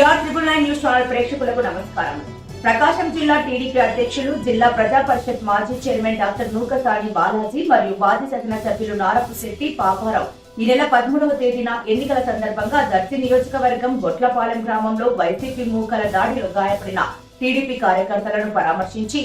ప్రేక్షకులకు నమస్కారం. ప్రకాశం జిల్లా టీడీపీ అధ్యక్షులు జిల్లా ప్రజా పరిషత్ మాజీ చైర్మన్ డాక్టర్ నూకసాని బాలాజీ మరియు మాజీ సదన సభ్యులు నారపు శెట్టి పాపారావు ఈ నెల పదమూడవ తేదీన ఎన్నికల సందర్భంగా దర్శి నియోజకవర్గం గొట్లపాలెం గ్రామంలో వైసీపీ మూకల దాడిలో గాయపడిన టీడీపీ కార్యకర్తలను పరామర్శించి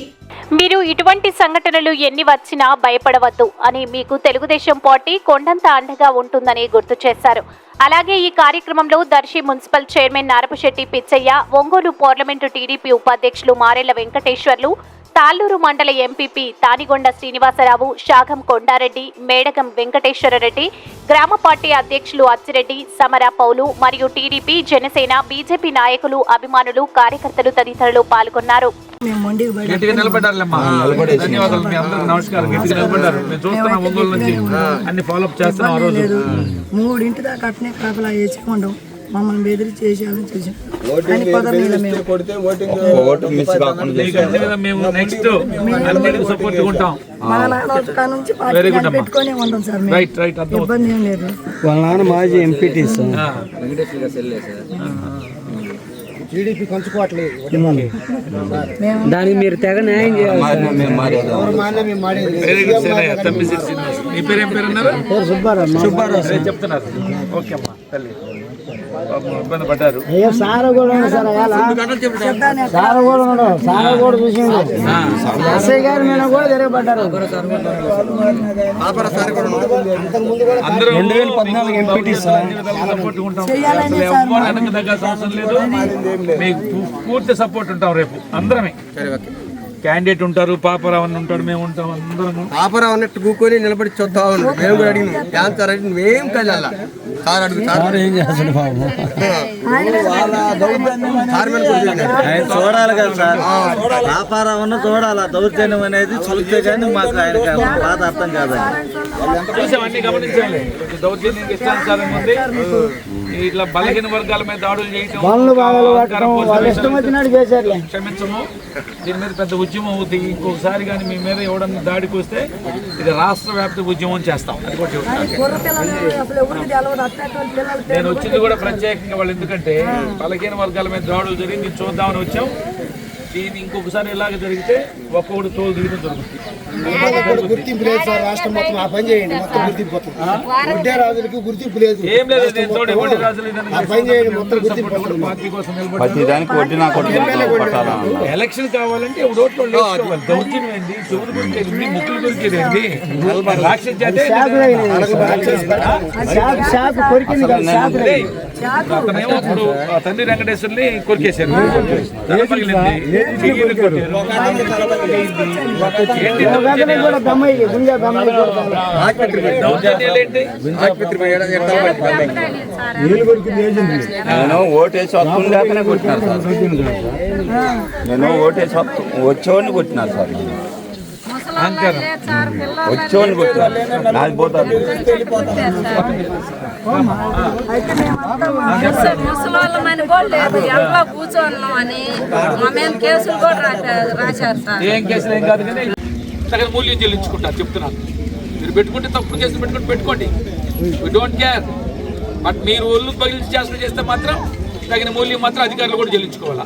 మీరు ఇటువంటి సంఘటనలు ఎన్ని వచ్చినా భయపడవద్దు అని మీకు తెలుగుదేశం పార్టీ కొండంత అండగా ఉంటుందని గుర్తు చేశారు. అలాగే ఈ కార్యక్రమంలో Darsi municipal chairman Narapasetty Pichaiah Ongole parliament TDP ఉపాధ్యక్షులు మారెళ్ళ వెంకటేశ్వర్లు తాళ్ళూరు మండల ఎంపీపీ తానిగొండ శ్రీనివాసరావు శాగం కొండారెడ్డి మేడగం వెంకటేశ్వరరెడ్డి గ్రామ పార్టీ అధ్యక్షులు అచ్చిరెడ్డి సమర పౌలు మరియు టీడీపీ జనసేన బీజేపీ నాయకులు అభిమానులు కార్యకర్తలు తదితరులు పాల్గొన్నారు. మూడింటి దాకా అట్నే కాపలా మమ్మల్ని బెదిరి చేసేయాలని చూసాం కుదరలేదు మేము మా నాన్న నుంచి పార్టీ. పెట్టుకొని ఉంటాం సార్ మేము. ఇబ్బంది ఏం లేదు. వాళ్ళ నాన్న మాజీ ఎంపీటీ సార్. ఆ, మేము దానికి మీరు తెగ న్యాయం చేయాలి సుబ్బారావు సుబ్బారావు చెప్తున్నారు ఓకే అమ్మా తల్లి. ఇబ్బంది పడ్డారు. అయ్యో సార్ కూడా ఉన్నాడు సార్ అలా సార్ కూడా ఉన్నాడు సార్ కూడా చూసిండు. ఎస్ఐ గారి మీద కూడా తిరగబడ్డారు. అందరూ రెండు వేల పద్నాలుగు ఎంపీటీ సార్. అన్ని విధాలుగా సపోర్ట్ ఉంటాం. చేయాలని అసలు సార్ ఎవ్వరు వెనక్కి తగ్గాల్సిన అవసరం లేదు. మీకు పూ- పూర్తి సపోర్ట్ ఉంటాం రేపు. అందరమే. క్యాండిడేట్ ఉంటారు పాపరావు అని ఉంటాడు మేము ఉంటాం అందరం పాపరావు అన్నట్టు కూకొని నిలబడి చూస్తా ఉన్నాడు. మేము కూడా అడిగినాం క్యాన్సర్ అంటే మేము కళ్ళ సార్ అడుగు సార్ ఏం చేస్తాడు బాబు? చూడాలి కదా సార్. వ్యాపారం చూడాలి. ఆ దౌర్జన్యం అనేది చూస్తే కానీ మాకు ఆయన బాధ అర్థం కాదండి గమనించాలి దౌర్జన్యం ఇష్టానుసారం ఉంది. ఇట్లా బలహీన వర్గాల మీద దాడులు చేయటం క్షమించము. దీని మీద పెద్ద ఉద్యమం అవుతుంది ఇంకొకసారి కానీ మీ మీద ఎవడన్నా దాడికి వస్తే ఇది రాష్ట్ర వ్యాప్త ఉద్యమం చేస్తాం. అది కూడా నేను వచ్చింది కూడా ప్రత్యేకంగా వాళ్ళు ఎందుకంటే బలహీన వర్గాల మీద దాడులు జరిగింది. చూద్దామని వచ్చాం. దీన్ని ఇంకొకసారి ఇలాగ జరిగితే ఒక్కొక్కటి తోలు దిగడం జరుగుతుంది. గుర్తింపు లేదు సార్ రాష్ట్రం మొత్తం ఆ పని చేయండి మొత్తం గుర్తింపు పోతుంది. గుడ్డే రాజులకి గుర్తింపు లేదు. ఏం లేదు రాజులు పని చేయండి మొత్తం గుర్తింపు. పార్టీ కోసం ఎలక్షన్ కావాలంటే ఎవడో ఒకడు వేసుకోవాలి. దౌర్జన్యం ఏంది? చెవులు కొరికేది ఏంది? ముక్కులు కొరికేది ఏంది? రాక్షస జాతే ఆ తండ్రి వెంకటేశ్వర్ని కొరికేశారు? నేను ఓటేసి సార్. నేను ఓటేసి వస్తు- వచ్చేవాడిని కొట్టినారు సార్ వచ్చేవాడిని కొట్టినారు నాది మేము ముసలోళ్ళమని కూడా లేదు ఎలా కూర్చోన్నాం అని మా మీద కేసులు కూడా రాశారు సార్ ఏం కేసులు ఏం కాదు కానీ తగిన మూల్యం చెల్లించుకుంటారు చెప్తున్నాను మీరు పెట్టుకుంటే తప్పుడు కేసులు పెట్టుకుంటే పెట్టుకోండి వీ డోంట్ కేర్ బట్ మీరు ఒళ్ళు పగిలించి చేస్తులు చేస్తే మాత్రం తగిన మూల్యం మాత్రం అధికారులు కూడా చెల్లించుకోవాలా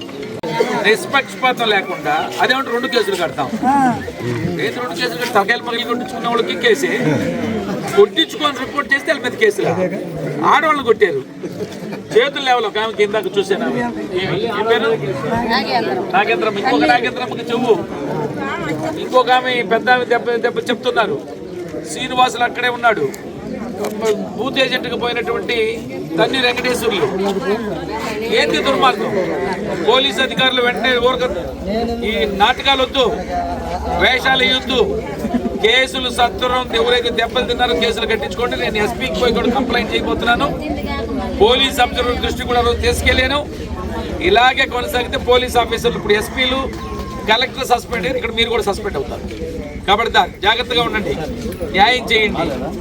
నిష్పక్షపాతం లేకుండా అదేమంటే రెండు కేసులు కడతాం. ఏంటి రెండు కేసులు కడతాం? తలకాయలు పగిలి కొట్టించుకున్న వాళ్ళకి కేసే. కొట్టించుకొని రిపోర్ట్ చేస్తే వాళ్ళ మీద కేసులు? ఆడవాళ్ళని కొట్టారు. చేతులు లేవలో ఆమె కిందాక చూసాను నాగేంద్రం ఇంకొక నాగేంద్రమ్మకి చెవు ఇంకొక ఆమె పెద్ద దెబ్బ దెబ్బ చెప్తున్నారు. శ్రీనివాసులు అక్కడే ఉన్నాడు. బూత్ ఏజెంట్కి పోయినటువంటి తన్ని వెంకటేశ్వర్లు. ఏంటి దుర్మార్గం? పోలీస్ అధికారులు వెంటనే ఊరక ఈ నాటకాలు వద్దు వేషాలు వేయొద్దు కేసులు సత్వరం ఎవరైతే దెబ్బలు తిన్నారో కేసులు కట్టించుకోండి. నేను ఎస్పీకి పోయి కూడా కంప్లైంట్ చేయబోతున్నాను. పోలీస్ అబ్జర్వర్ దృష్టి కూడా తీసుకెళ్ళాను. ఇలాగే కొనసాగితే పోలీస్ ఆఫీసర్లు ఇప్పుడు ఎస్పీలు కలెక్టర్ సస్పెండ్ అయ్యారు. ఇక్కడ మీరు కూడా సస్పెండ్ అవుతారు. కాబట్టి దా- జాగ్రత్తగా ఉండండి. న్యాయం చేయండి.